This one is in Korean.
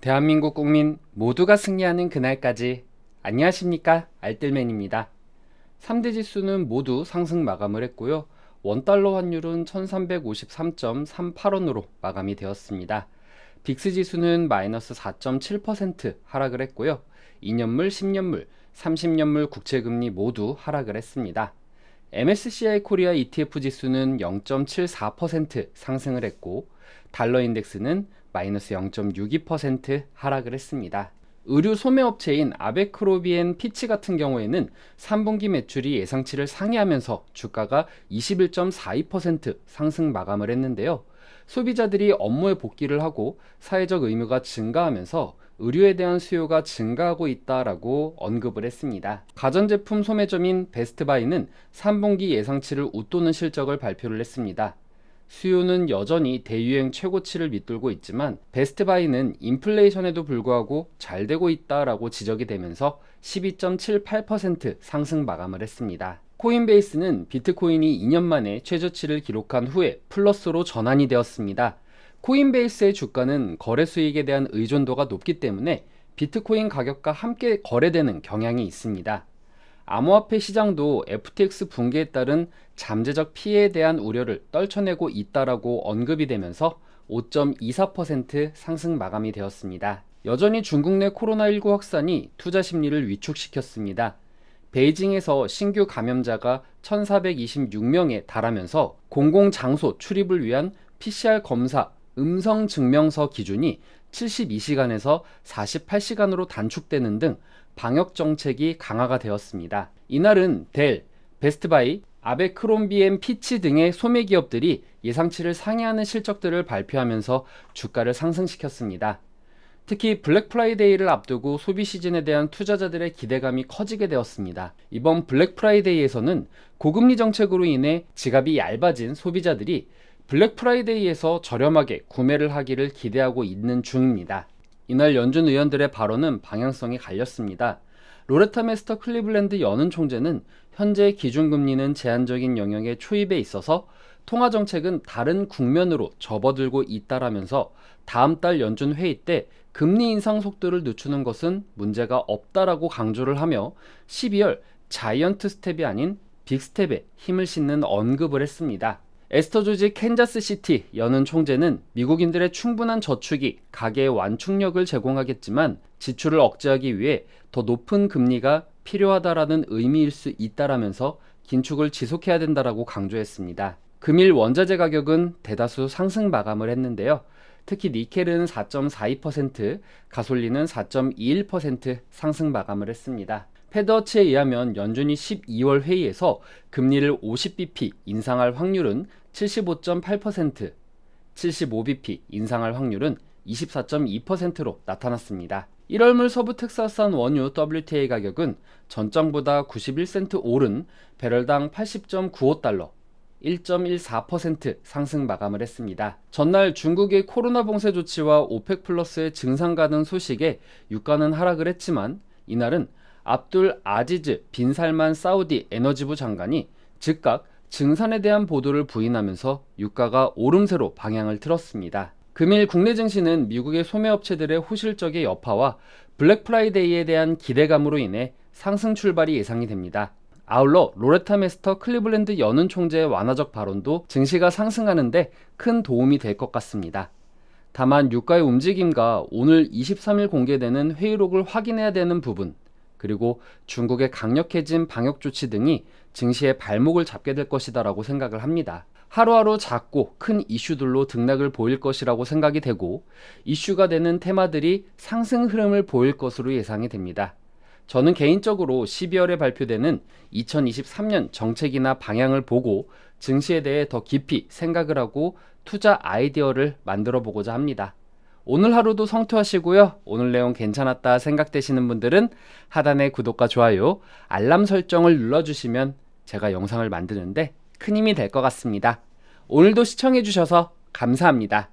대한민국 국민 모두가 승리하는 그날까지 안녕하십니까 알뜰맨입니다. 3대 지수는 모두 상승 마감을 했고요. 원달러 환율은 1353.38원으로 마감이 되었습니다. 빅스 지수는 마이너스 4.7% 하락을 했고요. 2년물, 10년물, 30년물 국채금리 모두 하락을 했습니다. MSCI 코리아 ETF 지수는 0.74% 상승을 했고 달러 인덱스는 마이너스 0.62% 하락을 했습니다. 의류 소매업체인 아베크로비엔 피치 같은 경우에는 3분기 매출이 예상치를 상회하면서 주가가 21.42% 상승 마감을 했는데요. 소비자들이 업무에 복귀를 하고 사회적 의무가 증가하면서 의류에 대한 수요가 증가하고 있다라고 언급을 했습니다. 가전제품 소매점인 베스트바이는 3분기 예상치를 웃도는 실적을 발표를 했습니다. 수요는 여전히 대유행 최고치를 밑돌고 있지만 베스트바이는 인플레이션에도 불구하고 잘 되고 있다라고 지적이 되면서 12.78% 상승 마감을 했습니다. 코인베이스는 비트코인이 2년 만에 최저치를 기록한 후에 플러스로 전환이 되었습니다. 코인베이스의 주가는 거래 수익에 대한 의존도가 높기 때문에 비트코인 가격과 함께 거래되는 경향이 있습니다. 암호화폐 시장도 FTX 붕괴에 따른 잠재적 피해에 대한 우려를 떨쳐내고 있다라고 언급이 되면서 5.24% 상승 마감이 되었습니다. 여전히 중국 내 코로나19 확산이 투자 심리를 위축시켰습니다. 베이징에서 신규 감염자가 1426명에 달하면서 공공장소 출입을 위한 PCR 검사 음성 증명서 기준이 72시간에서 48시간으로 단축되는 등 방역 정책이 강화가 되었습니다. 이날은 델, 베스트바이, 아베크롬비엔 피치 등의 소매 기업들이 예상치를 상회하는 실적들을 발표하면서 주가를 상승시켰습니다. 특히 블랙 프라이데이를 앞두고 소비 시즌에 대한 투자자들의 기대감이 커지게 되었습니다. 이번 블랙 프라이데이에서는 고금리 정책으로 인해 지갑이 얇아진 소비자들이 블랙 프라이데이에서 저렴하게 구매를 하기를 기대하고 있는 중입니다. 이날 연준 의원들의 발언은 방향성이 갈렸습니다. 로레타 메스터 클리블랜드 연은 총재는 현재 기준금리는 제한적인 영역의 초입에 있어서 통화 정책은 다른 국면으로 접어들고 있다라면서 다음 달 연준 회의 때 금리 인상 속도를 늦추는 것은 문제가 없다라고 강조를 하며 12월 자이언트 스텝이 아닌 빅스텝에 힘을 싣는 언급을 했습니다. 에스터 조지 캔자스 시티 여는 총재는 미국인들의 충분한 저축이 가계의 완충력을 제공하겠지만 지출을 억제하기 위해 더 높은 금리가 필요하다라는 의미일 수 있다라면서 긴축을 지속해야 된다라고 강조했습니다. 금일 원자재 가격은 대다수 상승 마감을 했는데요. 특히 니켈은 4.42%, 가솔린은 4.21% 상승 마감을 했습니다. 패드워치에 의하면 연준이 12월 회의에서 금리를 50bp 인상할 확률은 75.8%, 75bp 인상할 확률은 24.2%로 나타났습니다. 1월물 서부 텍사스산 원유 WTI 가격은 전장보다 91센트 오른 배럴당 80.95달러, 1.14% 상승 마감을 했습니다. 전날 중국의 코로나 봉쇄 조치와 오펙 플러스의 증상 가능 소식에 유가는 하락을 했지만 이날은 압둘 아지즈 빈살만 사우디 에너지부 장관이 즉각 증산에 대한 보도를 부인하면서 유가가 오름세로 방향을 틀었습니다. 금일 국내 증시는 미국의 소매업체들의 호실적의 여파와 블랙 프라이데이에 대한 기대감으로 인해 상승 출발이 예상이 됩니다. 아울러 로레타 메스터 클리블랜드 연은 총재의 완화적 발언도 증시가 상승하는데 큰 도움이 될 것 같습니다. 다만 유가의 움직임과 오늘 23일 공개되는 회의록을 확인해야 되는 부분, 그리고 중국의 강력해진 방역 조치 등이 증시의 발목을 잡게 될 것이다라고 생각을 합니다. 하루하루 작고 큰 이슈들로 등락을 보일 것이라고 생각이 되고 이슈가 되는 테마들이 상승 흐름을 보일 것으로 예상이 됩니다. 저는 개인적으로 12월에 발표되는 2023년 정책이나 방향을 보고 증시에 대해 더 깊이 생각을 하고 투자 아이디어를 만들어 보고자 합니다. 오늘 하루도 성투하시고요. 오늘 내용 괜찮았다 생각되시는 분들은 하단의 구독과 좋아요, 알람 설정을 눌러주시면 제가 영상을 만드는데 큰 힘이 될 것 같습니다. 오늘도 시청해주셔서 감사합니다.